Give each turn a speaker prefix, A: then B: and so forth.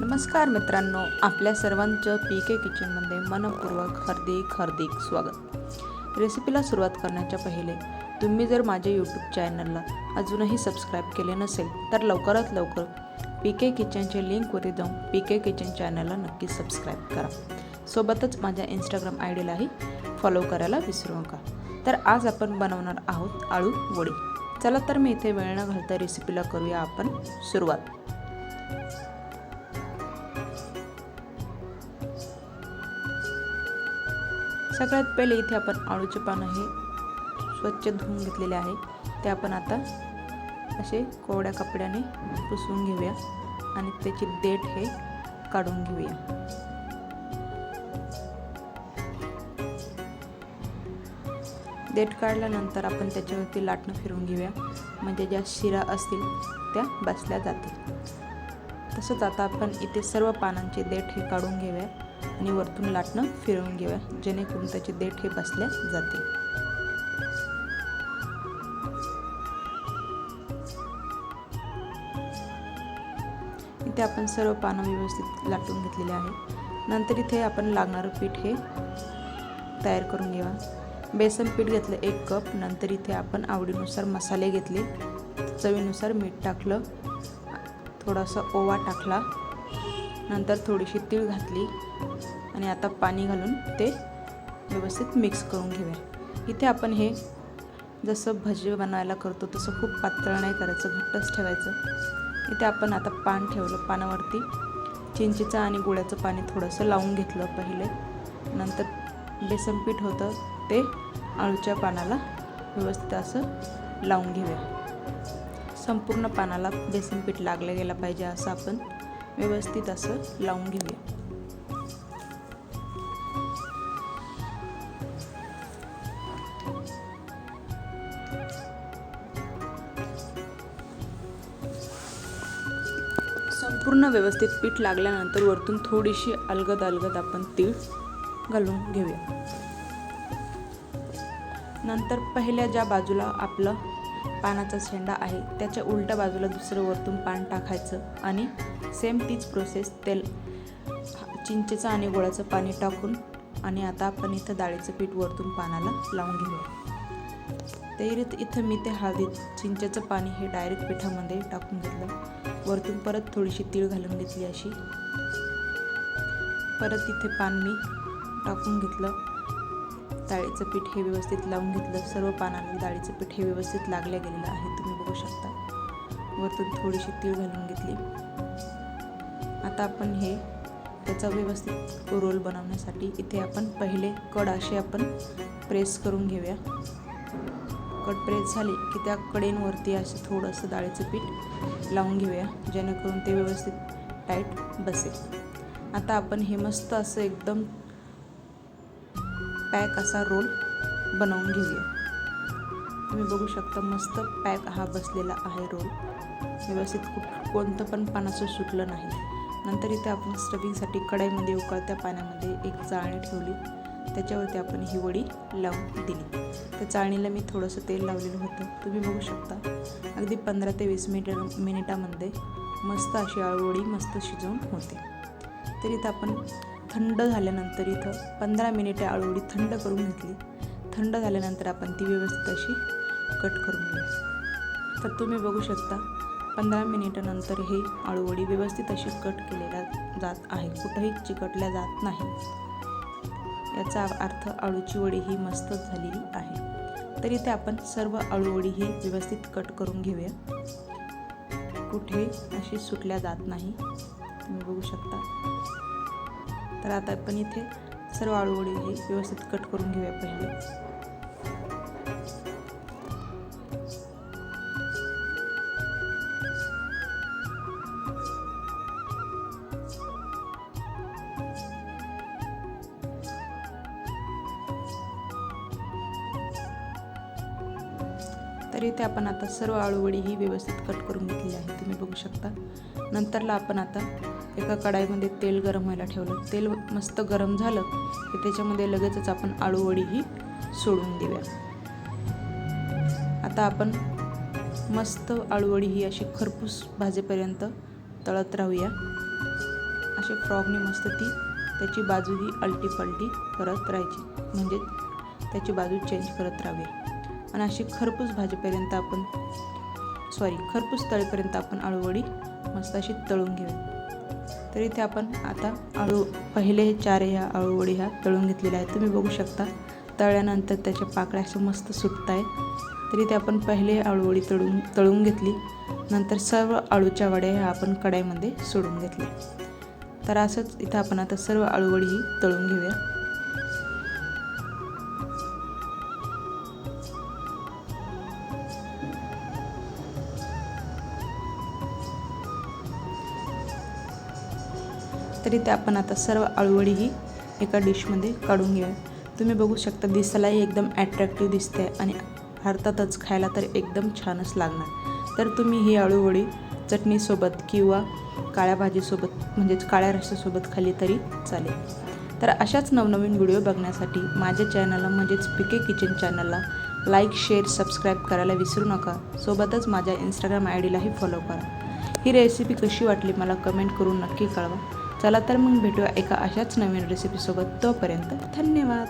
A: नमस्कार मित्रांनो आपल्या सर्वांचं पी के किचनमध्ये मनपूर्वक हार्दिक हार्दिक स्वागत. रेसिपीला सुरुवात करण्याच्या पहिले तुम्ही जर माझ्या यूट्यूब चॅनलला अजूनही सबस्क्राईब केले नसेल तर लवकरात लवकर पी के किचनच्या लिंकवरती जाऊन पी के किचन चॅनलला नक्की सबस्क्राईब करा. सोबतच माझ्या इंस्टाग्राम आय डीलाही फॉलो करायला विसरू नका. तर आज आपण बनवणार आहोत आळू वडी. चला तर मी इथे वेळ न घालता रेसिपीला करूया आपण सुरुवात. सगळ्यात पहिले इथे आपण आळूचे पानं हे स्वच्छ धुवून घेतलेले आहे. ते आपण आता असे कोरड्या कपड्याने पुसून घेऊया आणि त्याची देठ हे काढून घेऊया. देठ काढल्यानंतर आपण त्याच्यावरती लाटणं फिरवून घेऊया. म्हणजे ज्या शिरा असतील त्या बसल्या जातील. तसंच आता आपण इथे सर्व पानांचे देठ हे काढून घेऊया आणि वरतून लाटणं फिरवून घेऊया जेणेकरून त्याचे देठ हे बसल्या जातील. इथे आपण सर्व पानं व्यवस्थित लाटून घेतलेले आहे नंतर इथे आपण लागणारं पीठ हे तयार करून घेऊया. बेसन पीठ घेतलं एक कप नंतर इथे आपण आवडीनुसार मसाले घेतले. चवीनुसार मीठ टाकलं. थोडासा ओवा टाकला. नंतर थोडीशी तीळ घातली आणि आता पाणी घालून ते व्यवस्थित मिक्स करून घेऊया. इथे आपण हे जसं भजी बनवायला करतो तसं खूप पातळ नाही करायचं घट्टच ठेवायचं. इथे आपण आता पान ठेवलं पानावरती. चिंचेचं आणि गुळाचं पाणी थोडंसं लावून घेतलं पहिले. नंतर बेसन पीठ होतं ते आळूच्या पानाला व्यवस्थित असं लावून घेऊया. संपूर्ण पानाला बेसन पीठ लागलं गेलं पाहिजे असं आपण व्यवस्थित असं लावून घेऊया. संपूर्ण व्यवस्थित पीठ लागल्यानंतर वरतून थोडीशी अलगद अलगद आपण तीळ घालून घेऊया. नंतर पहिल्या ज्या बाजूला आपलं पानाचा शेंडा आहे. त्याच्या उलट्या बाजूला दुसरं वरतून पान टाकायचं आणि सेम तीच प्रोसेस तेल चिंचेचं आणि गोळाचं पाणी टाकून आणि आता आपण इथं डाळीचं पीठ वरतून पानाला लावून घेऊया. ते इथं मी ते हळदीत चिंचेचं पाणी हे डायरेक्ट पिठामध्ये टाकून घेतलं. वरतून परत थोडीशी तीळ घालून घेतली अशी. परत इथे पान मी टाकून घेतलं. डाळीचं पीठ हे व्यवस्थित लावून घेतलं. सर्व पानांना डाळीचं पीठ हे व्यवस्थित लागल्या गेलेलं आहे. तुम्ही बघू शकता. वरतून थोडीशी तीळ घालून घेतली. आता आपण हे त्याचा व्यवस्थित रोल बनवण्यासाठी इथे आपण पहिले कड असे आपण प्रेस करून घेऊया. कड प्रेस झाली की त्या कडेंवरती असं थोडंसं डाळीचं पीठ लावून घेऊया जेणेकरून ते व्यवस्थित टाईट बसेल. आता आपण हे मस्त असं एकदम पॅक असा रोल बनवून घेऊया. तुम्ही बघू शकता मस्त पॅक हा बसलेला आहे रोल. व्यवस्थित कुठ कोणतं पण पानाचं सुटलं नाही. नंतर इथे आपण स्टफिंगसाठी कढईमध्ये उकळत्या पाण्यामध्ये एक चाळणी ठेवली. त्याच्यावरती आपण ही वडी लावून दिली. त्या चाळणीला मी थोडंसं तेल लावलेलं होतं. तुम्ही बघू शकता. अगदी पंधरा ते वीस मिनिट मिनिटामध्ये मस्त अशी आळूवडी मस्त शिजवून होते. तर इथं आपण थंड झाल्यानंतर इथं पंधरा मिनिटे आळूवडी थंड करून घेतली. थंड झाल्यानंतर आपण ती व्यवस्थित अशी कट करून घेऊ. तर तुम्ही बघू शकता पंधरा मिनिटानंतर हे आळूवडी व्यवस्थित अशी कट केलेल्या जात आहे. कुठंही चिकटल्या जात नाही. याचा अर्थ आळूची वडी ही मस्त झालेली आहे. तर इथे आपण सर्व आळूवडी ही व्यवस्थित कट करून घेऊया. कुठे अशी सुटल्या जात नाही. तुम्ही बघू शकता. तर आता आपण इथे सर्व आळूवडी ही व्यवस्थित कट करून घेऊया पहिले. तर इथे आपण आता सर्व आळूवडी ही व्यवस्थित कट करून घेतली आहे तुम्ही बघू शकता. नंतरला आपण आता एका कढाईमध्ये तेल गरम व्हायला ठेवलं. तेल मस्त गरम झालं की त्याच्यामध्ये लगेचच आपण आळूवडी ही सोडून देऊया. आता आपण मस्त आळूवडी ही अशी खरपूस भाजेपर्यंत तळत राहूया. असे फ्रॉगने मस्त ती त्याची बाजू ही अलटी पलटी करत राहायची. म्हणजे त्याची बाजू चेंज करत राहावी. आणि अशी खरपूस भाजीपर्यंत आपण सॉरी खरपूस तळेपर्यंत आपण आळूवडी मस्त अशी तळून घेऊया. तर इथे आपण आता आळू पहिले हे चार ह्या आळूवडी ह्या तळून घेतलेल्या आहेत. तुम्ही बघू शकता तळल्यानंतर त्याच्या पाकळ्या अशा मस्त सुटत आहे तर इथे आपण पहिले आळूवडी तळून तळून घेतली. नंतर सर्व आळूच्या वड्या ह्या आपण कढाईमध्ये सोडून घेतल्या. तर असंच इथं आपण आता सर्व आळूवडी ही तळून घेऊया. तरी ते आपण आता सर्व आळूवडीही एका डिशमध्ये काढून घेऊया. तुम्ही बघू शकता दिसायलाही एकदम ॲट्रॅक्टिव्ह दिसते आणि अर्थातच खायला तर एकदम छानच लागणार. तर तुम्ही ही आळूवडी चटणीसोबत किंवा काळ्या भाजीसोबत म्हणजेच काळ्या रस्स्यासोबत खाल्ली तरी चालेल. तर अशाच नवनवीन व्हिडिओ बघण्यासाठी माझ्या चॅनलला म्हणजेच पिके किचन चॅनलला लाईक शेअर सबस्क्राईब करायला विसरू नका. सोबतच माझ्या इंस्टाग्राम आय डीलाही फॉलो करा. ही रेसिपी कशी वाटली मला कमेंट करून नक्की कळवा. चला तर मग भेटूया एका अशाच नवीन रेसिपीसोबत तोपर्यंत धन्यवाद.